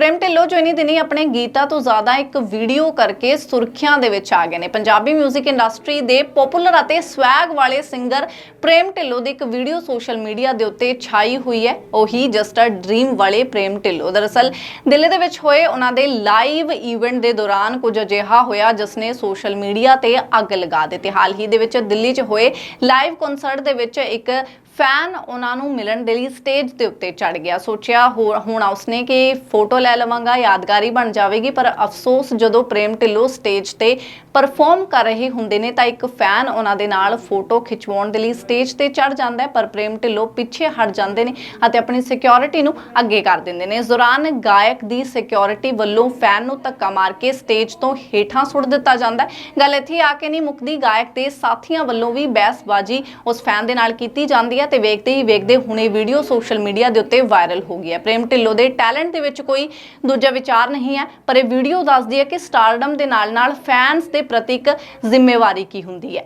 ਪ੍ਰੇਮ ਢਿੱਲੋਂ ਜੋ ਇਨੀ ਦਿਨੀ ਆਪਣੇ ਗੀਤਾਂ ਤੋਂ ਜ਼ਿਆਦਾ ਇੱਕ ਵੀਡੀਓ ਕਰਕੇ ਸੁਰਖੀਆਂ ਦੇ ਵਿੱਚ ਆ ਗਏ ਨੇ। ਪੰਜਾਬੀ 뮤직 ਇੰਡਸਟਰੀ ਦੇ ਪਪੂਲਰ ਅਤੇ ਸਵੈਗ ਵਾਲੇ ਸਿੰਗਰ ਪ੍ਰੇਮ ਢਿੱਲੋਂ ਦੀ ਇੱਕ ਵੀਡੀਓ ਸੋਸ਼ਲ ਮੀਡੀਆ ਦੇ ਉੱਤੇ ਛਾਈ ਹੋਈ ਹੈ। ਉਹੀ ਜਸਟ ਅ ਡ੍ਰੀਮ ਵਾਲੇ ਪ੍ਰੇਮ ਢਿੱਲੋਂ। ਦਰਅਸਲ ਦਿੱਲੀ ਦੇ ਵਿੱਚ ਹੋਏ ਉਹਨਾਂ ਦੇ ਲਾਈਵ ਇਵੈਂਟ ਦੇ ਦੌਰਾਨ ਕੁਝ ਅਜਿਹਾ ਹੋਇਆ ਜਿਸ ਨੇ ਸੋਸ਼ਲ ਮੀਡੀਆ ਤੇ ਅੱਗ ਲਗਾ ਦਿੱਤੀ। ਹਾਲ ਹੀ ਦੇ ਵਿੱਚ ਦਿੱਲੀ 'ਚ ਹੋਏ ਲਾਈਵ ਕਨਸਰਟ ਦੇ ਵਿੱਚ ਇੱਕ ਫੈਨ ਉਹਨਾਂ ਨੂੰ ਮਿਲਣ ਦੇ ਲਈ ਸਟੇਜ ਦੇ ਉੱਤੇ ਚੜ ਗਿਆ। ਸੋਚਿਆ ਹੋ- ਹੁਣ ਉਸਨੇ ਕਿ ਫੋਟੋ ਲੈ ਲਵਾਂਗਾ, ਯਾਦਗਾਰੀ ਬਣ ਜਾਵੇਗੀ, ਪਰ ਅਫਸੋਸ ਜਦੋਂ ਪ੍ਰੇਮ ਢਿੱਲੋਂ ਸਟੇਜ ਤੇ ਪਰਫਾਰਮ ਕਰ ਰਹੇ ਹੁੰਦੇ ਨੇ ਤਾਂ ਇੱਕ ਫੈਨ ਉਹਨਾਂ ਦੇ ਨਾਲ ਫੋਟੋ ਖਿਚਵਾਉਣ ਦੇ ਲਈ ਸਟੇਜ ਤੇ ਚੜ ਜਾਂਦਾ ਹੈ, ਪਰ ਪ੍ਰੇਮ ਢਿੱਲੋਂ ਪਿੱਛੇ ਹਟ ਜਾਂਦੇ ਨੇ ਅਤੇ ਆਪਣੀ ਸਿਕਿਉਰਿਟੀ ਨੂੰ ਅੱਗੇ ਕਰ ਦਿੰਦੇ ਨੇ। ਇਸ ਦੌਰਾਨ ਗਾਇਕ ਦੀ ਸਿਕਿਉਰਿਟੀ ਵੱਲੋਂ ਫੈਨ ਨੂੰ ਧੱਕਾ ਮਾਰ ਕੇ ਸਟੇਜ ਤੋਂ ਹੇਠਾਂ ਸੁੱਟ ਦਿੱਤਾ ਜਾਂਦਾ ਹੈ। ਗੱਲ ਇੱਥੇ ਆ ਕੇ ਨਹੀਂ ਮੁੱਕਦੀ, ਗਾਇਕ ਦੇ ਸਾਥੀਆਂ ਵੱਲੋਂ ਵੀ ਬਹਿਸਬਾਜ਼ੀ ਉਸ ਫੈਨ ਦੇ ਨਾਲ ਕੀਤੀ ਜਾਂਦੀ ਹੈ ਤੇ ਵੇਖਦੇ ਹੀ ਵੇਖਦੇ ਹੁਣੇ ਵੀਡੀਓ ਸੋਸ਼ਲ ਮੀਡੀਆ ਦੇ ਉੱਤੇ ਵਾਇਰਲ ਹੋ ਗਈ ਹੈ। ਪ੍ਰੇਮ ਢਿੱਲੋਂ ਦੇ ਟੈਲੈਂਟ ਦੇ ਵਿੱਚ ਕੋਈ ਦੂਜਾ ਵਿਚਾਰ ਨਹੀਂ ਹੈ, ਪਰ ਇਹ ਵੀਡੀਓ ਦੱਸਦੀ ਹੈ ਕਿ ਸਟਾਰਡਮ ਦੇ ਨਾਲ ਨਾਲ ਫੈਨਸ ਦੇ ਪ੍ਰਤੀ ਇੱਕ ਜ਼ਿੰਮੇਵਾਰੀ ਕੀ ਹੁੰਦੀ ਹੈ।